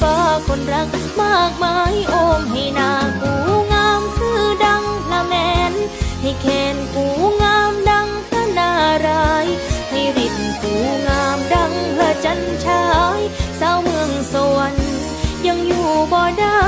ฟ้าคนรักมากมายโอมให้นากูงามคือดังละแมน ให้แคนกูงามดังพระนารายให้ริดกูงามดังพระจันทรายสาวเมืองสวรรค์ยังอยู่บ่ได้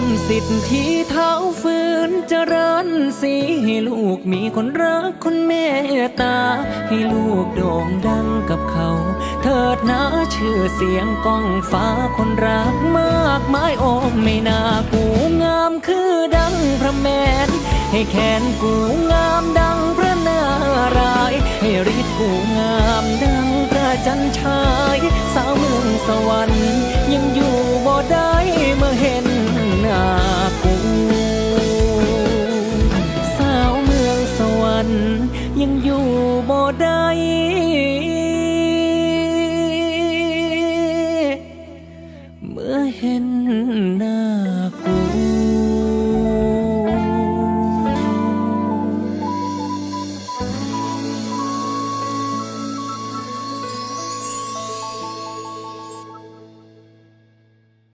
มสิทธิเท้าฝืนเจริญสีให้ลูกมีคนรักคนเมตตา ให้ลูกโด่งดังกับเขา เถิดนะชื่อเสียงก้องฟ้าคนรักมากมายโอมไม่น่ากูงามคือดังพระแมน ให้แขนกูงามดังพระนารายให้ฤทธิ์กูงามดังพระจันทรายสาวเมืองสวรรค์ยังอยู่ ยังอยู่บ่ได้